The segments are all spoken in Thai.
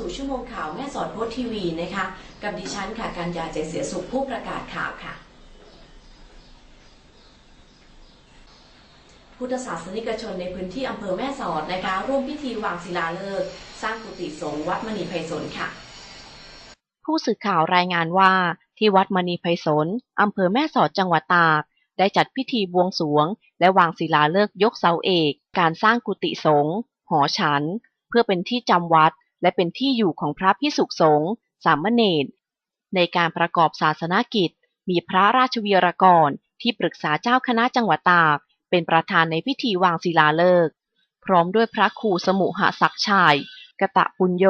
สุขช่วงข่าวแม่สอดโพสทีวีนะคะ กับดิฉันค่ะกัญญาใจเสียสุขผู้ประกาศข่าวค่ะ พุทธศาสนิกชนในพื้นที่อำเภอแม่สอดนะคะ ร่วมพิธีวางศิลาฤกษ์สร้างกุฏิสงฆ์วัดมณีไพศาลค่ะ ผู้สื่อข่าวรายงานว่าที่วัดมณีไพศาลอำเภอแม่สอดจังหวัดตาก ได้จัดพิธีบวงสรวง และวางศิลาฤกษ์ยกเสาเอก การสร้างกุฏิสงฆ์หอฉัน เพื่อเป็นที่จำวัด และเป็นที่อยู่ของพระพิสุสงฆ์สามเณรในการประกอบศาสนกิจ มีพระราชวีรกรที่ปรึกษาเจ้าคณะจังหวัดตาก เป็นประธานในพิธีวางศิลาฤกษ์พร้อมด้วยพระครูสมุหศักชัยกะตะปุญโย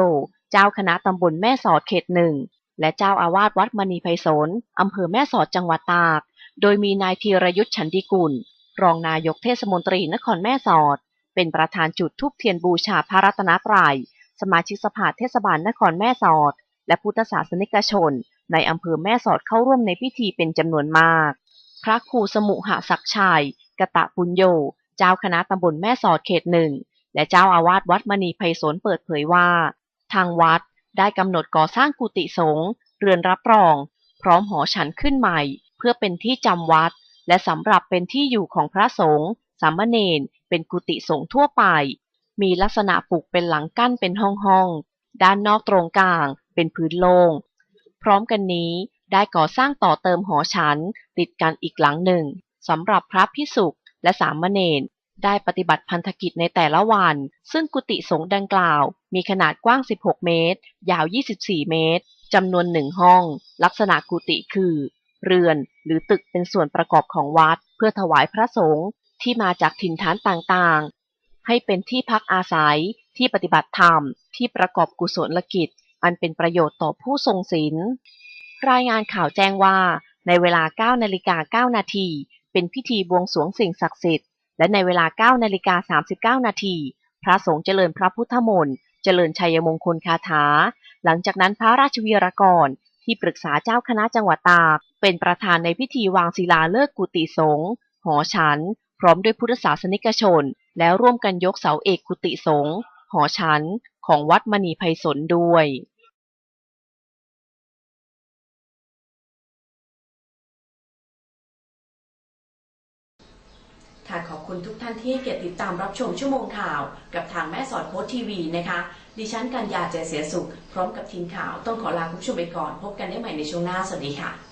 เจ้าคณะตำบลแม่สอดเขตหนึ่ง และเจ้าอาวาสวัดมณีไพศาลอำเภอแม่สอดจังหวัดตาก โดยมีนายธีรยุทธ์ฉันดิกุล รองนายกเทศมนตรีนครแม่สอด เป็นประธานจุดทูปเทียนบูชาพระรัตนตรัย สมาชิกสภาเทศบาลนครแม่สอด และพุทธศาสนิกชน ในอำเภอแม่สอดเข้าร่วมในพิธีเป็นจำนวนมาก พระครูสมุหศักดิ์ชัย กะตะปุญโย เจ้าคณะตำบลแม่สอดเขตหนึ่ง และเจ้าอาวาสวัดมณีไพศาลเปิดเผยว่า ทางวัดได้กำหนดก่อสร้างกุฏิสงฆ์เรือนรับรอง พร้อมหอฉันขึ้นใหม่ เพื่อเป็นที่จำวัด และสำหรับเป็นที่อยู่ของพระสงฆ์สามเณรเป็นกุฏิสงฆ์ทั่วไป มีลักษณะปลูกเป็นหลังกั้นเป็นห้องๆ ด้านนอกตรงกลางเป็นพื้นโล่ง พร้อมกันนี้ได้ก่อสร้างต่อเติมหอฉัน ติดกันอีกหลังหนึ่งสำหรับพระพิสุกและสามเณรได้ปฏิบัติพันธกิจในแต่ละวัน ซึ่งกุฏิสงฆ์ดังกล่าว มีขนาดกว้าง 16 เมตร ยาว 24 เมตรจำนวนหนึ่งห้อง ลักษณะกุฏิคือ เรือนหรือตึกเป็นส่วนประกอบของวัด เพื่อถวายพระสงฆ์ที่มาจากถิ่นฐานต่างๆ ให้เป็นที่พักอาศัย ที่ปฏิบัติธรรม ที่ประกอบกุศลกิจ อันเป็นประโยชน์ต่อผู้ทรงศีล รายงานข่าวแจ้งว่า ในเวลา9นาฬิกา9นาที เป็นพิธีบวงสรวงสิ่งศักดิ์สิทธิ์ และในเวลา9นาฬิกา39นาที พระสงฆ์เจริญพระพุทธมนต์ เจริญชัยมงคลคาถา หลังจากนั้นพระราชวีรกร ที่ปรึกษาเจ้าคณะจังหวัดตาก เป็นประธานในพิธีวางศิลาฤกษ์กุฏิสงฆ์หอฉัน พร้อมด้วยพุทธศาสนิกชน แล้วร่วมกันยกเสาเอกกุฏิสงฆ์หอฉันของวัดมณีไพศาลด้วยค่ะขอบคุณทุกท่านที่เกียรติดตามรับชมชั่วโมงข่าวกับทางแม่สอดโพสต์ทีวีนะคะ ดิฉันกัญญาใจเสียสุข พร้อมกับทีมข่าวต้องขอลาคุณผู้ชมไปก่อน พบกันได้ใหม่ในช่วงหน้า สวัสดีค่ะ